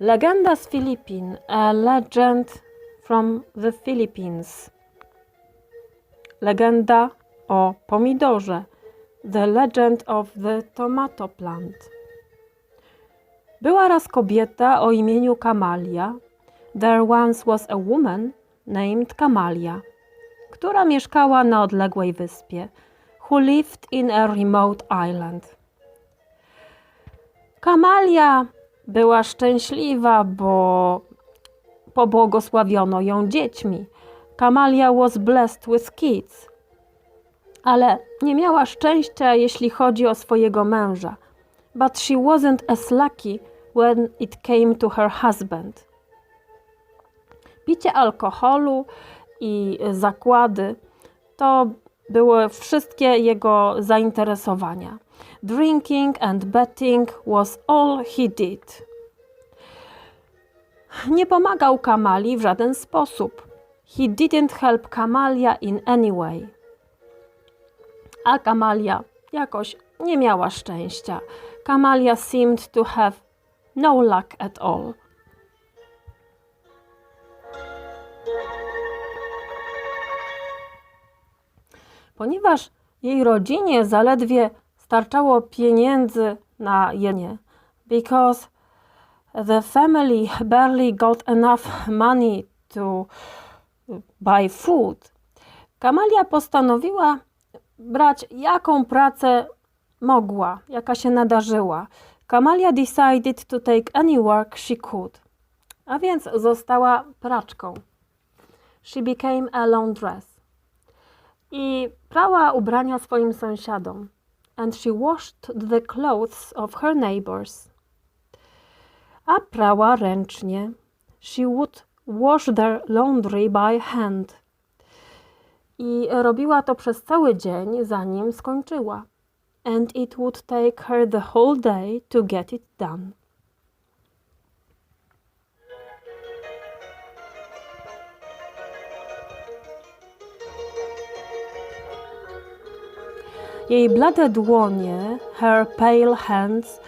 Legenda z Filipin. A legend from the Philippines. Legenda o pomidorze. The legend of the tomato plant. Była raz kobieta o imieniu Kamalia. There once was a woman named Kamalia, która mieszkała na odległej wyspie, who lived in a remote island. Kamalia była szczęśliwa, bo pobłogosławiono ją dziećmi. Kamalia was blessed with kids, ale nie miała szczęścia, jeśli chodzi o swojego męża. But she wasn't as lucky when it came to her husband. Picie alkoholu i zakłady to były wszystkie jego zainteresowania. Drinking and betting was all he did. Nie pomagał Kamali w żaden sposób. He didn't help Kamalia in any way. A Kamalia jakoś nie miała szczęścia. Kamalia seemed to have no luck at all. Ponieważ jej rodzinie zaledwie starczało pieniędzy na jedzenie, because the family barely got enough money to buy food, Kamalia postanowiła brać jaką pracę mogła, jaka się nadarzyła. Kamalia decided to take any work she could. A więc została praczką. She became a laundress. I prała ubrania swoim sąsiadom. And she washed the clothes of her neighbors. A prała ręcznie. She would wash their laundry by hand. I robiła to przez cały dzień, zanim skończyła. And it would take her the whole day to get it done. Jej blade dłonie, her pale hands,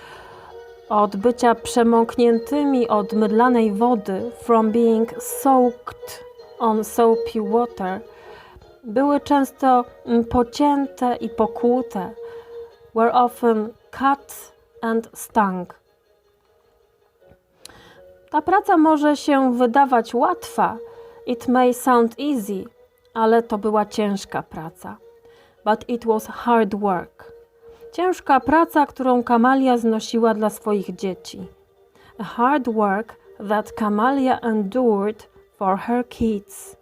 od bycia przemokniętymi od mydlanej wody, from being soaked on soapy water, były często pocięte i pokłute, were often cut and stung. Ta praca może się wydawać łatwa, it may sound easy, ale to była ciężka praca. But it was hard work. Ciężka praca, którą Kamalia znosiła dla swoich dzieci. A hard work that Kamalia endured for her kids.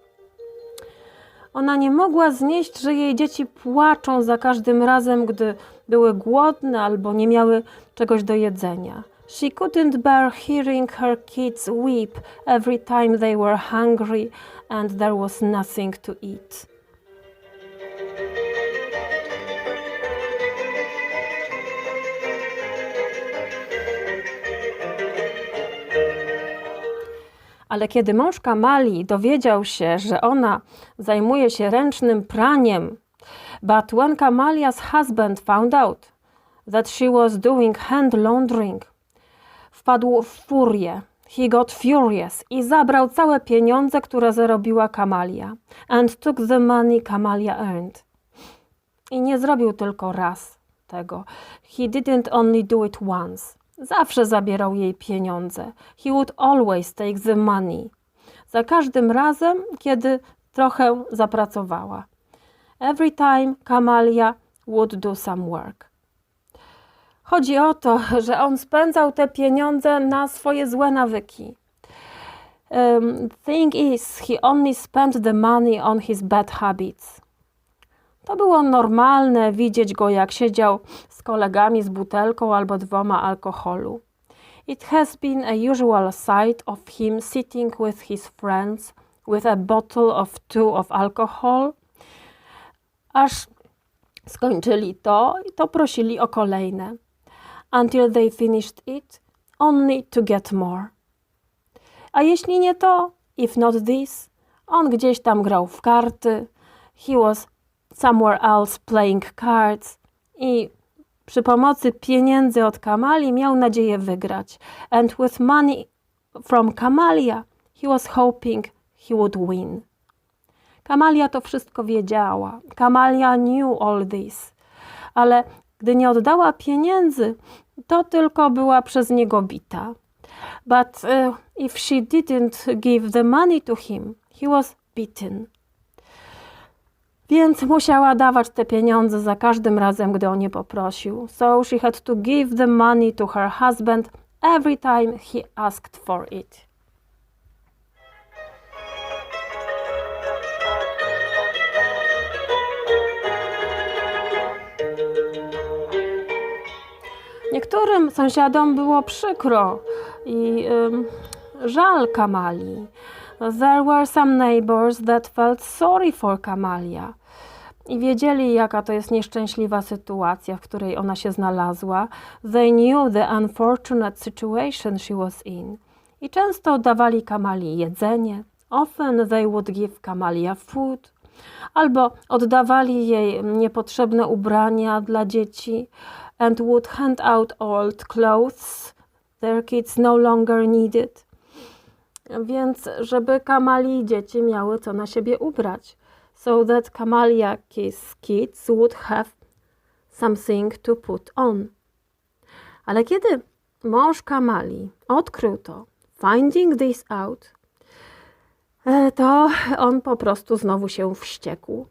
Ona nie mogła znieść, że jej dzieci płaczą za każdym razem, gdy były głodne albo nie miały czegoś do jedzenia. She couldn't bear hearing her kids weep every time they were hungry and there was nothing to eat. Ale kiedy mąż Kamali dowiedział się, że ona zajmuje się ręcznym praniem, but when Kamalia's husband found out that she was doing hand laundering, wpadł w furię. He got furious i zabrał całe pieniądze, które zarobiła Kamalia. And took the money Kamalia earned. I nie zrobił tylko raz tego. He didn't only do it once. Zawsze zabierał jej pieniądze. He would always take the money. Za każdym razem, kiedy trochę zapracowała. Every time Kamalia would do some work. Chodzi o to, że on spędzał te pieniądze na swoje złe nawyki. Um, thing is, he only spent the money on his bad habits. To było normalne widzieć go, jak siedział z kolegami z butelką albo dwoma alkoholu. It has been a usual sight of him sitting with his friends with a bottle of two of alcohol, aż skończyli to to prosili o kolejne. Until they finished it, only to get more. A jeśli nie to, if not this, on gdzieś tam grał w karty, he was somewhere else playing cards i przy pomocy pieniędzy od Kamali miał nadzieję wygrać. And with money from Kamalia, he was hoping he would win. Kamalia to wszystko wiedziała. Kamalia knew all this. Ale gdy nie oddała pieniędzy, to tylko była przez niego bita. But uh, if she didn't give the money to him, he was beaten. Więc musiała dawać te pieniądze za każdym razem, gdy on je poprosił. So she had to give the money to her husband every time he asked for it. Niektórym sąsiadom było przykro i żal Kamali. There were some neighbors that felt sorry for Kamalia. I wiedzieli, jaka to jest nieszczęśliwa sytuacja, w której ona się znalazła. They knew the unfortunate situation she was in. I często dawali Kamali jedzenie. Often they would give Kamalia food. Albo oddawali jej niepotrzebne ubrania dla dzieci and would hand out old clothes their kids no longer needed. Więc żeby Kamali dzieci miały co na siebie ubrać. So that Kamalia's kids would have something to put on. Ale kiedy mąż Kamali odkrył to, finding this out, e, to on po prostu znowu się wściekł.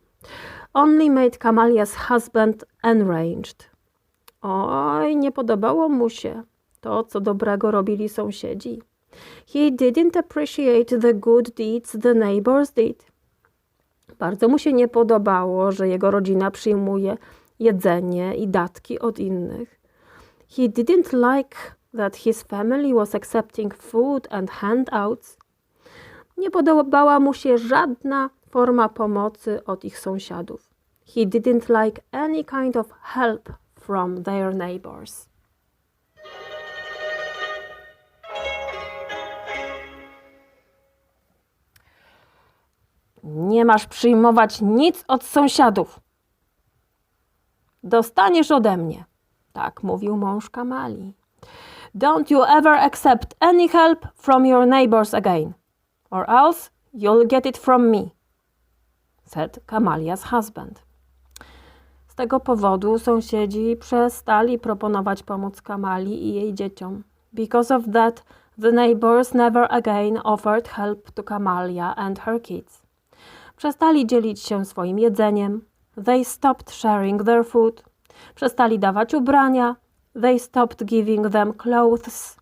Only made Kamalia's husband enraged. Oj, nie podobało mu się to, co dobrego robili sąsiedzi. He didn't appreciate the good deeds the neighbors did. Bardzo mu się nie podobało, że jego rodzina przyjmuje jedzenie i datki od innych. He didn't like that his family was accepting food and handouts. Nie podobała mu się żadna forma pomocy od ich sąsiadów. He didn't like any kind of help from their neighbors. Nie masz przyjmować nic od sąsiadów. Dostaniesz ode mnie. Tak mówił mąż Kamali. Don't you ever accept any help from your neighbors again, or else you'll get it from me, said Kamalia's husband. Z tego powodu sąsiedzi przestali proponować pomoc Kamali i jej dzieciom. Because of that, the neighbors never again offered help to Kamalia and her kids. Przestali dzielić się swoim jedzeniem. They stopped sharing their food. Przestali dawać ubrania. They stopped giving them clothes.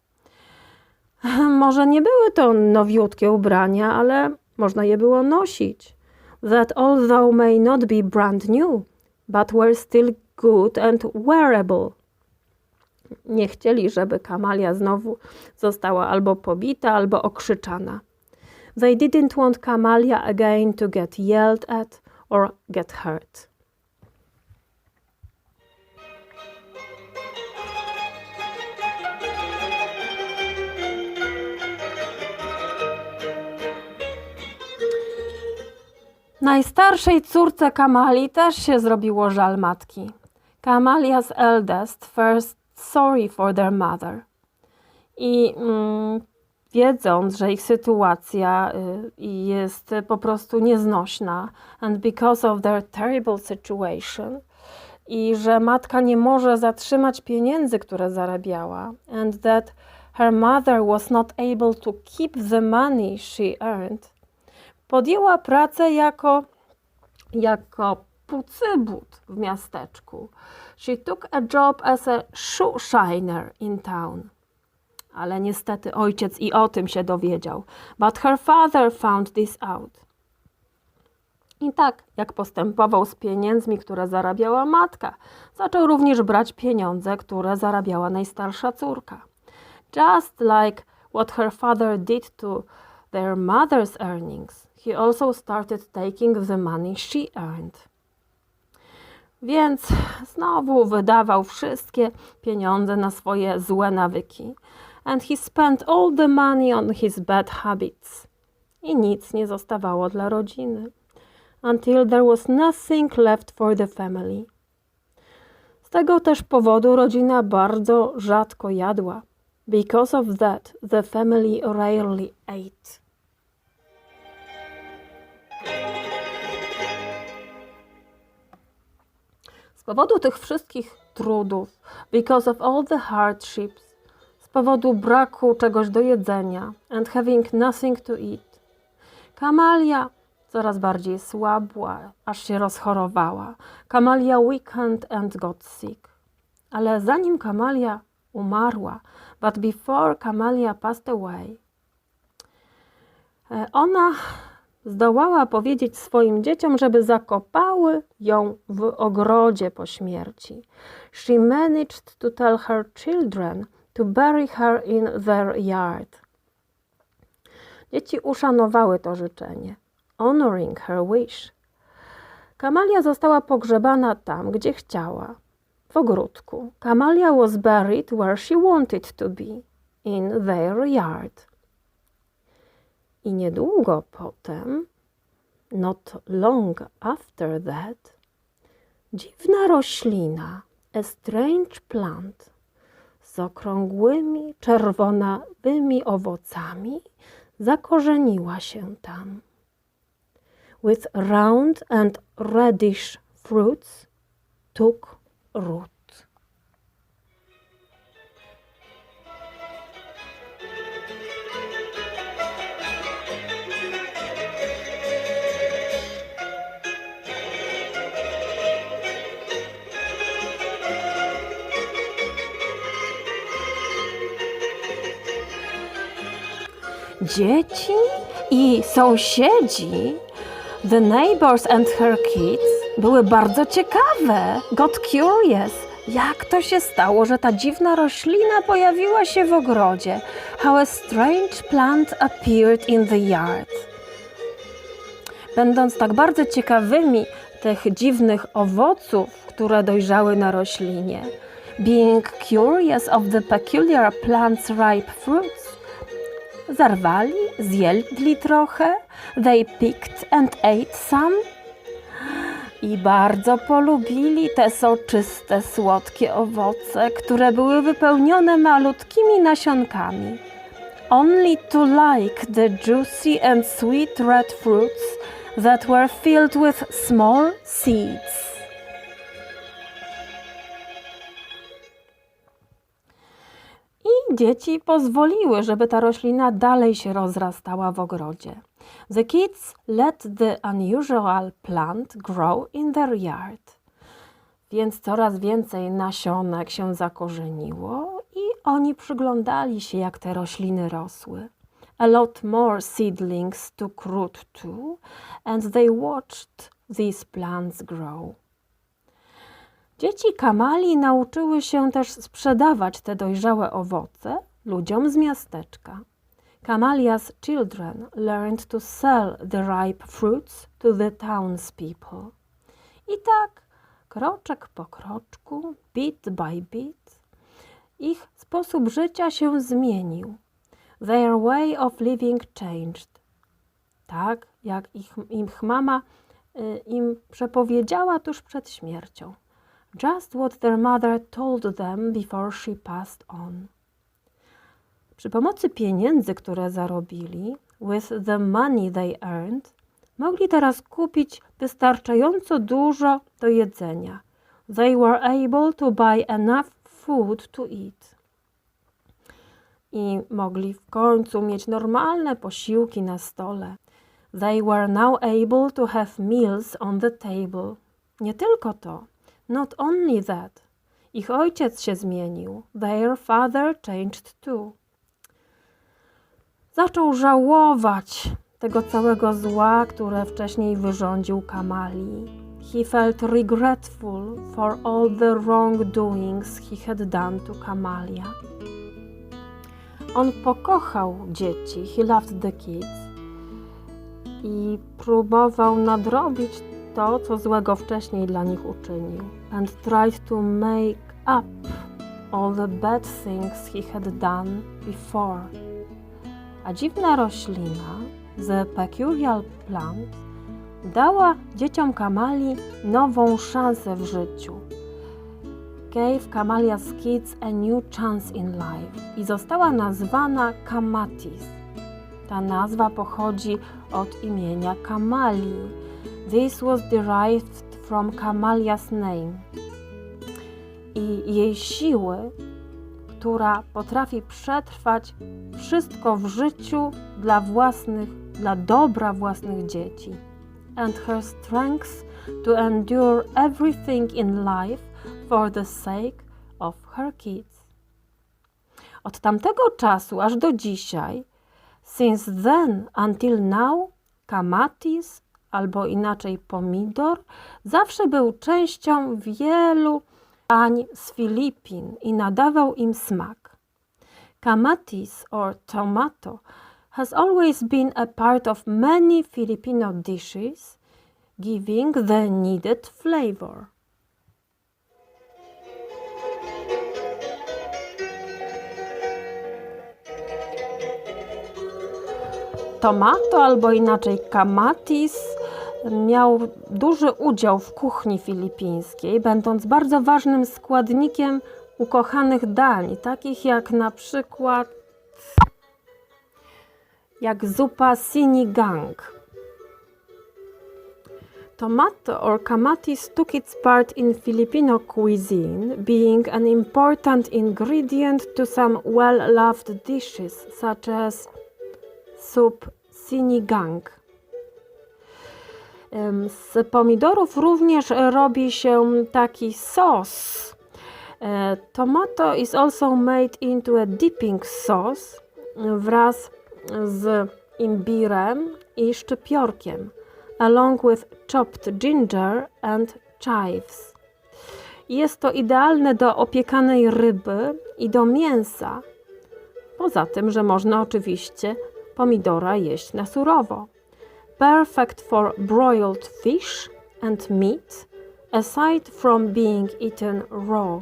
Może nie były to nowiutkie ubrania, ale można je było nosić. That although may not be brand new, but were still good and wearable. Nie chcieli, żeby Kamalia znowu została albo pobita, albo okrzyczana. They didn't want Kamalia again to get yelled at or get hurt. Najstarszej córce Kamali też się zrobiło żal matki. Kamalia's eldest first sorry for their mother. I mm, wiedząc, że ich sytuacja y, jest po prostu nieznośna, and because of their terrible situation, i że matka nie może zatrzymać pieniędzy, które zarabiała, and that her mother was not able to keep the money she earned, podjęła pracę jako, jako pucybut w miasteczku. She took a job as a shoe shiner in town ale niestety ojciec i o tym się dowiedział. But her father found this out. I tak, jak postępował z pieniędzmi, które zarabiała matka, zaczął również brać pieniądze, które zarabiała najstarsza córka. Just like what her father did to their mother's earnings, he also started taking the money she earned. Więc znowu wydawał wszystkie pieniądze na swoje złe nawyki and he spent all the money on his bad habits. I nic nie zostawało dla rodziny. Until there was nothing left for the family. Z tego też powodu rodzina bardzo rzadko jadła. Because of that, the family rarely ate. Z powodu tych wszystkich trudów, because of all the hardships, z powodu braku czegoś do jedzenia and having nothing to eat, Kamalia coraz bardziej słabła, aż się rozchorowała. Kamalia weakened and got sick. Ale zanim Kamalia umarła, but before Kamalia passed away, e, ona zdołała powiedzieć swoim dzieciom, żeby zakopały ją w ogrodzie po śmierci. She managed to tell her children to bury her in their yard. Dzieci uszanowały to życzenie, honoring her wish. Kamalia została pogrzebana tam, gdzie chciała, w ogródku. Kamalia was buried where she wanted to be, in their yard. I niedługo potem, not long after that, dziwna roślina, a strange plant, z okrągłymi, czerwonawymi owocami, zakorzeniła się tam. With round and reddish fruits took root. Dzieci i sąsiedzi, the neighbors and her kids, były bardzo ciekawe. Got curious. Jak to się stało, że ta dziwna roślina pojawiła się w ogrodzie? How a strange plant appeared in the yard. Będąc tak bardzo ciekawymi tych dziwnych owoców, które dojrzały na roślinie, being curious of the peculiar plant's ripe fruits, Zarwali, zjedli trochę. They picked and ate some. I bardzo polubili te soczyste, słodkie owoce, które były wypełnione malutkimi nasionkami. Only to like the juicy and sweet red fruits that were filled with small seeds. Dzieci pozwoliły, żeby ta roślina dalej się rozrastała w ogrodzie. The kids let the unusual plant grow in their yard. Więc coraz więcej nasionek się zakorzeniło i oni przyglądali się, jak te rośliny rosły. A lot more seedlings took root too, and they watched these plants grow. Dzieci Kamali nauczyły się też sprzedawać te dojrzałe owoce ludziom z miasteczka. Kamalia's children learned to sell the ripe fruits to the townspeople. I tak, kroczek po kroczku, bit by bit, ich sposób życia się zmienił. Their way of living changed. Tak, jak ich, ich mama y, im przepowiedziała tuż przed śmiercią just what their mother told them before she passed on. Przy pomocy pieniędzy, które zarobili, with the money they earned, mogli teraz kupić wystarczająco dużo do jedzenia. They were able to buy enough food to eat. I mogli w końcu mieć normalne posiłki na stole. They were now able to have meals on the table. Nie tylko to. Not only that, ich ojciec się zmienił. Their father changed too. Zaczął żałować tego całego zła, które wcześniej wyrządził Kamali. He felt regretful for all the wrongdoings he had done to Kamalia. On pokochał dzieci, he loved the kids i próbował nadrobić to, co złego wcześniej dla nich uczynił, and tried to make up all the bad things he had done before. A dziwna roślina, the peculiar plant, dała dzieciom Kamali nową szansę w życiu. gave Camalia's kids a new chance in life i została nazwana Kamatis. Ta nazwa pochodzi od imienia Kamali. This was derived from Camalia's name. I jej siły, która potrafi przetrwać wszystko w życiu dla własnych, dla dobra własnych dzieci. And her strength to endure everything in life for the sake of her kids. Od tamtego czasu aż do dzisiaj, since then until now, kamatis, albo inaczej pomidor, zawsze był częścią wielu dań z Filipin i nadawał im smak. Kamatis or tomato has always been a part of many Filipino dishes, giving the needed flavor. Tomato, albo inaczej kamatis, miał duży udział w kuchni filipińskiej, będąc bardzo ważnym składnikiem ukochanych dań, takich jak na przykład jak zupa sinigang. Tomato or kamatis took its part in Filipino cuisine, being an important ingredient to some well-loved dishes such as soup sinigang. Z pomidorów również robi się taki sos. E, Tomato is also made into a dipping sauce wraz z imbirem i szczypiorkiem, along with chopped ginger and chives. Jest to idealne do opiekanej ryby i do mięsa. Poza tym, że można oczywiście pomidora jeść na surowo. Perfect for broiled fish and meat, aside from being eaten raw.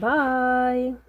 Bye!